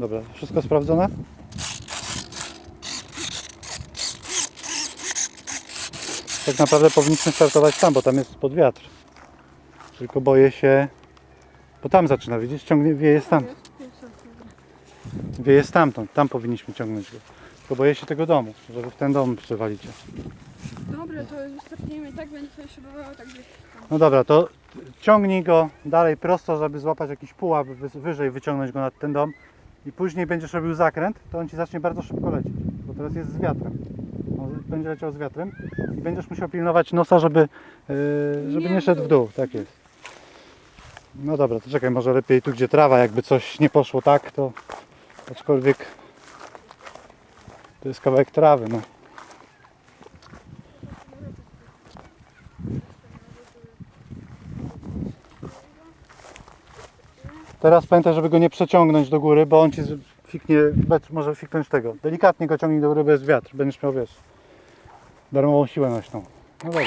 Dobra, wszystko sprawdzone? Tak naprawdę powinniśmy startować tam, bo tam jest pod wiatr. Tylko boję się, bo tam zaczyna, widzisz, ciągnie, wieje stamtąd. Wieje stamtąd, tam powinniśmy ciągnąć go. Tylko boję się tego domu, żeby w ten dom przewalicie. Dobra, to wystartujemy tak, będzie sobie szybowało tak gdzieś tam. No dobra, to ciągnij go dalej prosto, żeby złapać jakiś pułap wy- wyżej, wyciągnąć go nad ten dom i później będziesz robił zakręt, to on ci zacznie bardzo szybko lecieć, bo teraz jest z wiatrem. On będzie leciał z wiatrem i będziesz musiał pilnować nosa, żeby, yy, żeby Nie nie szedł w dół. dół. Tak jest. No dobra, to czekaj, może lepiej tu, gdzie trawa, jakby coś nie poszło tak, to aczkolwiek to jest kawałek trawy, no. Teraz pamiętaj, żeby go nie przeciągnąć do góry, bo on ci fiknie, może fiknąć tego. Delikatnie go ciągnij do góry, jest wiatr. Będziesz miał, wiesz, darmową siłę nośną. No dobra.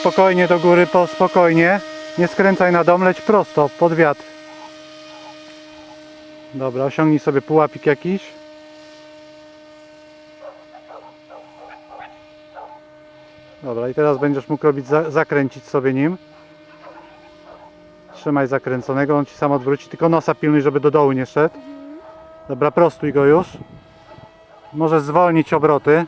Spokojnie do góry, po spokojnie. Nie skręcaj na dom, leć prosto, pod wiatr. Dobra, osiągnij sobie pułapik jakiś. Dobra, i teraz będziesz mógł robić, za, zakręcić sobie nim. Trzymaj zakręconego, on ci sam odwróci, tylko nosa pilnuj, żeby do dołu nie szedł. Dobra, prostuj go już. Możesz zwolnić obroty.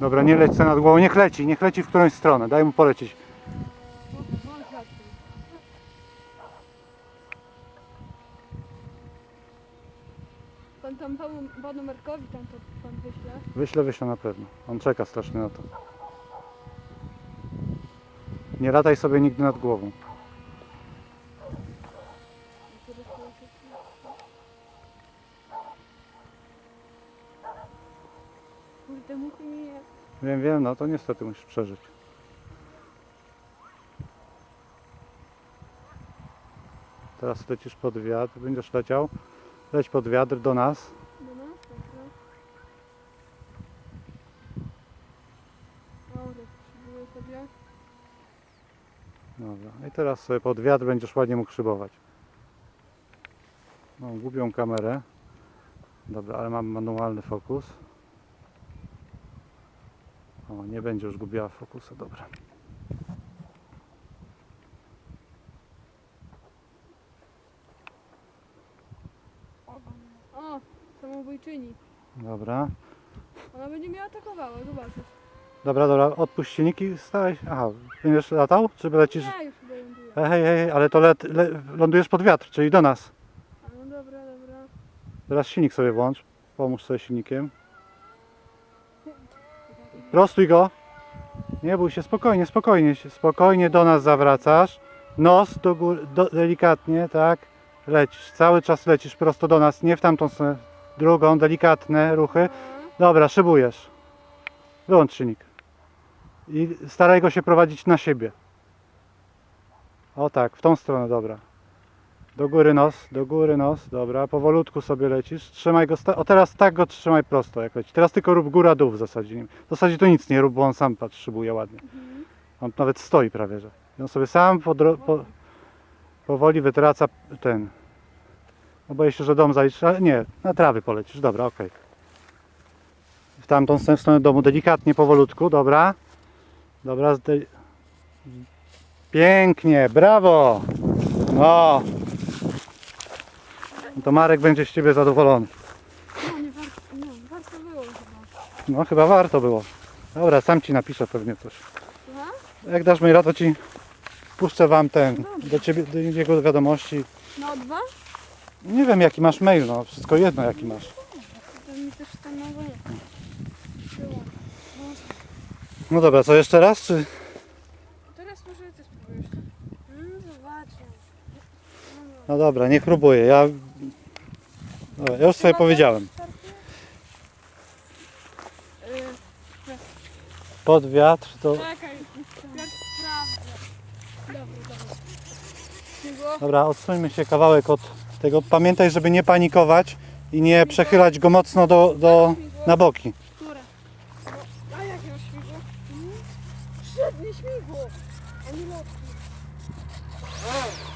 Dobra, nie leć nad głową, niech leci, niech leci w którąś stronę, daj mu polecieć. Pan tam panu, panu Markowi tam to pan wyśle. Wyślę, wyślę na pewno. On czeka strasznie na to. Nie lataj sobie nigdy nad głową. Kurde, muchy mi je. Wiem, wiem, no to niestety musisz przeżyć. Teraz lecisz pod wiatr, będziesz leciał. Leć pod wiatr do nas. Do nas, dobra. Dobra, szybuję sobie. Dobra. I teraz sobie pod wiatr będziesz ładnie mógł szybować. Mam głupią kamerę. Dobra, ale mam manualny fokus. O, nie będzie już gubiła fokusu, dobra. O, samobójczyni. Dobra. Ona będzie mnie atakowała, zobaczysz. Dobra, dobra, odpuść silniki, stałeś. Aha, będziesz latał? Czy lecisz? Ja już ląduję. Hej, hej, hej, ale to let, le, lądujesz pod wiatr, czyli do nas. A no dobra, dobra. Teraz silnik sobie włącz. Pomóż sobie silnikiem. Prostuj go. Nie bój się, spokojnie, spokojnie, się- spokojnie do nas zawracasz. Nos do góry, do, delikatnie, tak. Lecisz, cały czas lecisz prosto do nas, nie w tamtą stronę. Drugą, delikatne ruchy. Dobra, szybujesz. Wyłącz silnik. I staraj go się prowadzić na siebie. O tak, w tą stronę, dobra. Do góry nos, do góry nos, dobra, powolutku sobie lecisz, trzymaj go, o teraz tak go trzymaj prosto jak leci. Teraz tylko rób góra dół w zasadzie. W zasadzie to nic nie rób, bo on sam patrz, szybuje ładnie. Mhm. On nawet stoi prawie, że. I on sobie sam po, po, powoli wytraca ten. No boję się, że dom zaliczy, ale nie, na trawy polecisz, dobra, okej. W tamtą stronę- w stronę domu, delikatnie, powolutku, dobra. Dobra, zde- pięknie, brawo! No. To Marek będzie z Ciebie zadowolony. No, nie warto, no, warto było chyba. No chyba warto było. Dobra, sam Ci napiszę pewnie coś. Słucham? Jak dasz mi radę, to Ci puszczę Wam ten, do Ciebie, do jego wiadomości. Na dwa? Nie wiem jaki masz mail, no wszystko jedno jaki masz. To mi też tam na dwa. No dobra, co jeszcze raz, czy... Teraz może ty spróbujesz. Mm, zobaczę. No dobra, nie próbuję, ja... Dobra, ja już sobie powiedziałem. Yy, Pod wiatr to... czekaj. Dobra, dobra. Śmigło? Dobra, odsuńmy się kawałek od tego. Pamiętaj, żeby nie panikować i nie przechylać go mocno do, do, na boki. Które? No, a jakie masz śmigło? A nie lotki.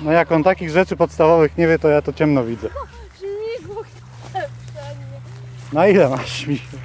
No jak on takich rzeczy podstawowych nie wie, to ja to ciemno widzę. Śmigło chce wszędzie. Na ile masz śmigło?